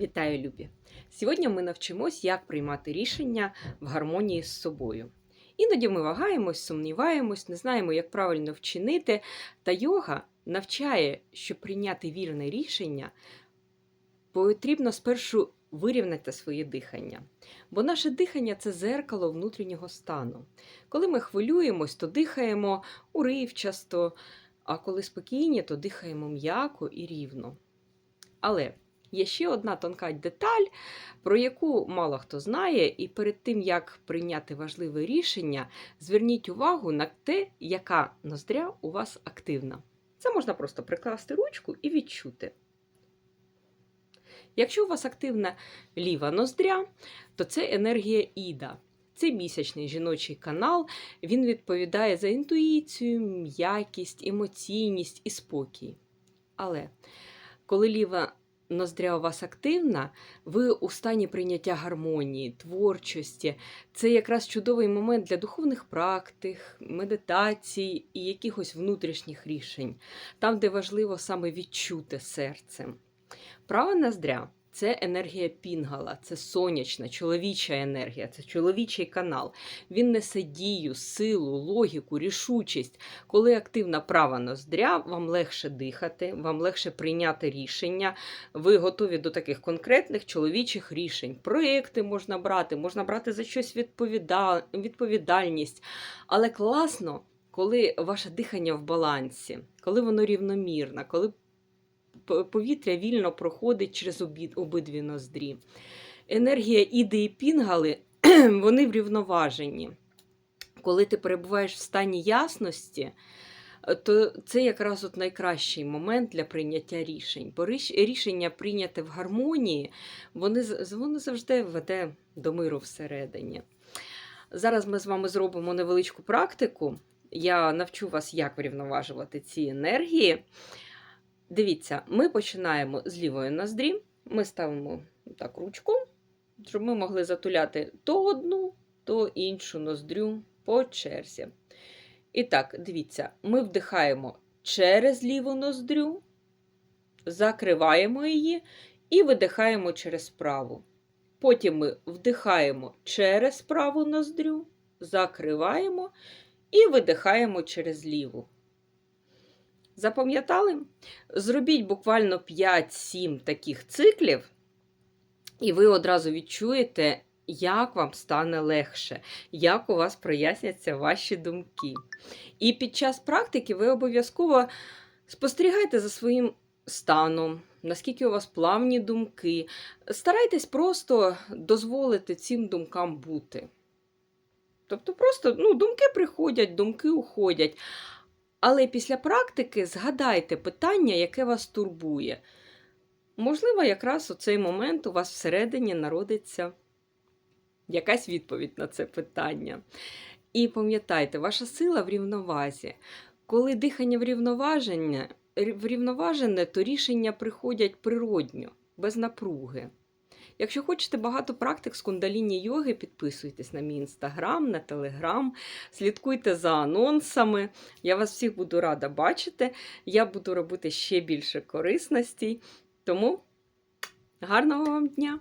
Вітаю, любі! Сьогодні ми навчимось, як приймати рішення в гармонії з собою. Іноді ми вагаємось, сумніваємось, не знаємо, як правильно вчинити, та йога навчає, щоб прийняти вірне рішення, потрібно спершу вирівняти своє дихання. Бо наше дихання це зеркало внутрішнього стану. Коли ми хвилюємось, то дихаємо уривчасто, а коли спокійні, то дихаємо м'яко і рівно. Але Є ще одна тонка деталь, про яку мало хто знає, і перед тим, як прийняти важливе рішення, зверніть увагу на те, яка ноздря у вас активна. Це можна просто прикласти ручку і відчути. Якщо у вас активна ліва ноздря, то це енергія Іда. Це місячний жіночий канал, він відповідає за інтуїцію, м'якість, емоційність і спокій. Але коли ліва ноздря у вас активна, ви у стані прийняття гармонії, творчості. Це якраз чудовий момент для духовних практик, медитацій і якихось внутрішніх рішень, там, де важливо саме відчути серце. Права ноздря це енергія пінгала, це сонячна, чоловіча енергія, це чоловічий канал. Він несе дію, силу, логіку, рішучість. Коли активна права ноздря, вам легше дихати, вам легше прийняти рішення. Ви готові до таких конкретних чоловічих рішень. Проєкти можна брати, можна брати за щось відповіда... відповідальність. Але класно, коли ваше дихання в балансі, коли воно рівномірне, коли повітря вільно проходить через обидві ноздрі. Енергія іди і пінгали, вони врівноважені. Коли ти перебуваєш в стані ясності, то це якраз от найкращий момент для прийняття рішень. Бо рішення прийняте в гармонії, вони, вони завжди веде до миру всередині. Зараз ми з вами зробимо невеличку практику. Я навчу вас, як врівноважувати ці енергії. Дивіться, ми починаємо з лівої ноздрі. Ми ставимо так ручку, щоб ми могли затуляти то одну, то іншу ноздрю по черзі. І так, дивіться, ми вдихаємо через ліву ноздрю, закриваємо її і видихаємо через праву. Потім ми вдихаємо через праву ноздрю, закриваємо і видихаємо через ліву. Запам'ятали? Зробіть буквально 5-7 таких циклів, і ви одразу відчуєте, як вам стане легше, як у вас проясняться ваші думки. І під час практики ви обов'язково спостерігайте за своїм станом, наскільки у вас плавні думки. Старайтесь просто дозволити цим думкам бути. Тобто, просто ну, думки приходять, думки уходять. Але після практики згадайте питання, яке вас турбує. Можливо, якраз у цей момент у вас всередині народиться якась відповідь на це питання. І пам'ятайте, ваша сила в рівновазі. Коли дихання врівноважене, врівноважене, то рішення приходять природньо, без напруги. Якщо хочете багато практик з кундаліні йоги, підписуйтесь на мій інстаграм, на телеграм, слідкуйте за анонсами. Я вас всіх буду рада бачити. Я буду робити ще більше корисностей. Тому гарного вам дня!